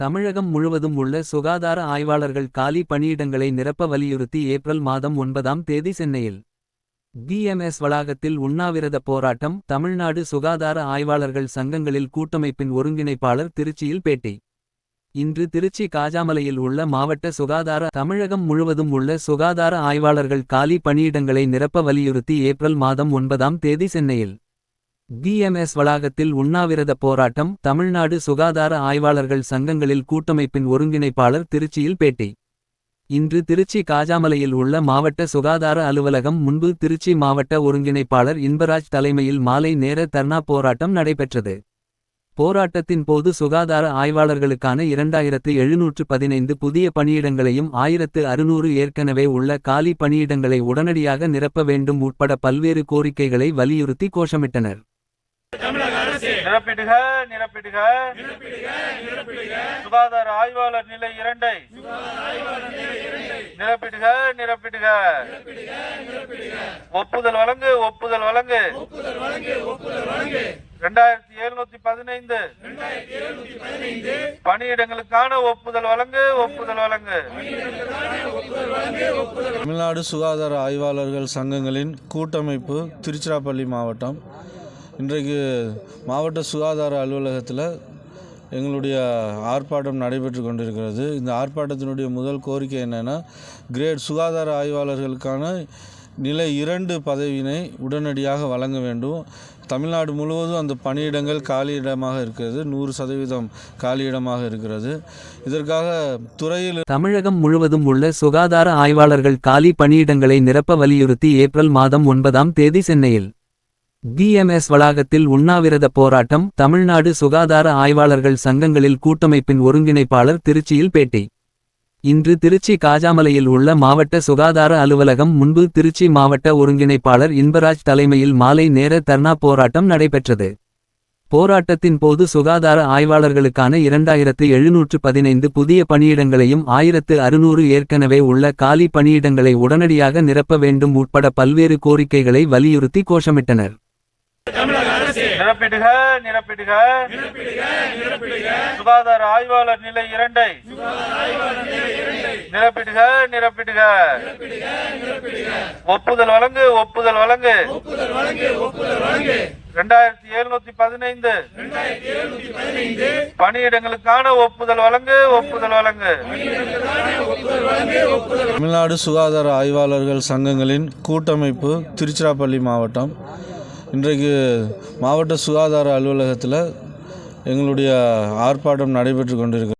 தமிழகம் முழுவதும் உள்ள சுகாதார ஆய்வாளர்கள் காலி பணியிடங்களை நிரப்ப வலியுறுத்தி ஏப்ரல் மாதம் ஒன்பதாம் தேதி சென்னையில் பிஎம்எஸ் வளாகத்தில் உண்ணாவிரத போராட்டம் தமிழ்நாடு சுகாதார ஆய்வாளர்கள் சங்கங்களில் கூட்டமைப்பின் ஒருங்கிணைப்பாளர் திருச்சியில் பேட்டி. இன்று திருச்சி காஜாமலையில் உள்ள மாவட்ட சுகாதார தமிழகம் முழுவதும் உள்ள சுகாதார ஆய்வாளர்கள் காலி பணியிடங்களை நிரப்ப வலியுறுத்தி ஏப்ரல் மாதம் ஒன்பதாம் தேதி சென்னையில் பிஎம்எஸ் வளாகத்தில் உண்ணாவிரத போராட்டம் தமிழ்நாடு சுகாதார ஆய்வாளர்கள் சங்கங்களில் கூட்டமைப்பின் ஒருங்கிணைப்பாளர் திருச்சியில் பேட்டி. இன்று திருச்சி காஜாமலையில் உள்ள மாவட்ட சுகாதார அலுவலகம் முன்பு திருச்சி மாவட்ட ஒருங்கிணைப்பாளர் இன்பராஜ் தலைமையில் மாலை நேர தர்ணா போராட்டம் நடைபெற்றது. போராட்டத்தின் போது சுகாதார ஆய்வாளர்களுக்கான இரண்டாயிரத்து எழுநூற்று பதினைந்து புதிய பணியிடங்களையும் ஆயிரத்து அறுநூறு ஏற்கனவே உள்ள காலி பணியிடங்களை உடனடியாக நிரப்ப வேண்டும் உட்பட பல்வேறு கோரிக்கைகளை வலியுறுத்தி கோஷமிட்டனர். நிரப்பிடுக நிரப்பிடுக. சுகாதார ஆய்வாளர் நிலை இரண்டை. நிரப்பிடுக நிரப்பிடுக. ஒப்புதல் வழங்கு ஒப்புதல் வழங்கு. ரெண்டாயிரத்தி எழுநூத்தி பதினைந்து. பணியிடங்களுக்கான ஒப்புதல் வழங்கு ஒப்புதல் வழங்கு. தமிழ்நாடு சுகாதார ஆய்வாளர்கள் சங்கங்களின் கூட்டமைப்பு திருச்சிராப்பள்ளி மாவட்டம் இன்றைக்கு மாவட்ட சுகாதார அலுவலகத்தில் எங்களுடைய ஆர்ப்பாட்டம் நடைபெற்று கொண்டிருக்கிறது. இந்த ஆர்ப்பாட்டத்தினுடைய முதல் கோரிக்கை என்னென்னா கிரேட் சுகாதார ஆய்வாளர்களுக்கான நிலை இரண்டு பதவியினை உடனடியாக வழங்க வேண்டும். தமிழ்நாடு முழுவதும் அந்த பணியிடங்கள் காலியிடமாக இருக்கிறது. நூறு சதவீதம் காலியிடமாக இருக்கிறது. இதற்காக துறையில் தமிழகம் முழுவதும் உள்ள சுகாதார ஆய்வாளர்கள் காலி பணியிடங்களை நிரப்ப வலியுறுத்தி ஏப்ரல் மாதம் ஒன்பதாம் தேதி சென்னையில் பிஎம்எஸ் வளாகத்தில் உண்ணாவிரத போராட்டம் தமிழ்நாடு சுகாதார ஆய்வாளர்கள் சங்கங்களில் கூட்டமைப்பின் ஒருங்கிணைப்பாளர் திருச்சியில் பேட்டி. இன்று திருச்சி காஜாமலையில் உள்ள மாவட்ட சுகாதார அலுவலகம் முன்பு திருச்சி மாவட்ட ஒருங்கிணைப்பாளர் இன்பராஜ் தலைமையில் மாலை நேர தர்ணா போராட்டம் நடைபெற்றது. போராட்டத்தின் போது சுகாதார ஆய்வாளர்களுக்கான இரண்டாயிரத்து எழுநூற்று பதினைந்து புதிய பணியிடங்களையும் ஆயிரத்து அறுநூறு ஏற்கனவே உள்ள காலி பணியிடங்களை உடனடியாக நிரப்ப வேண்டும் உட்பட பல்வேறு கோரிக்கைகளை வலியுறுத்தி கோஷமிட்டனர். நிரப்பிடுக நிரப்பிடுக. சுகாதார ஆய்வாளர் நிலை இரண்டை. நிரப்பிடுக நிரப்பிடுக. ஒப்புதல் வழங்கு ஒப்புதல் வழங்கு. ரெண்டாயிரத்தி எழுநூத்தி பதினைந்து. பணியிடங்களுக்கான ஒப்புதல் வழங்கு ஒப்புதல் வழங்கு. தமிழ்நாடு சுகாதார ஆய்வாளர்கள் சங்கங்களின் கூட்டமைப்பு திருச்சிராப்பள்ளி மாவட்டம் இன்றைக்கு மாவட்ட சுகாதார அலுவலகத்தில் எங்களுடைய ஆர்ப்பாட்டம் நடைபெற்று கொண்டிருக்கிறது.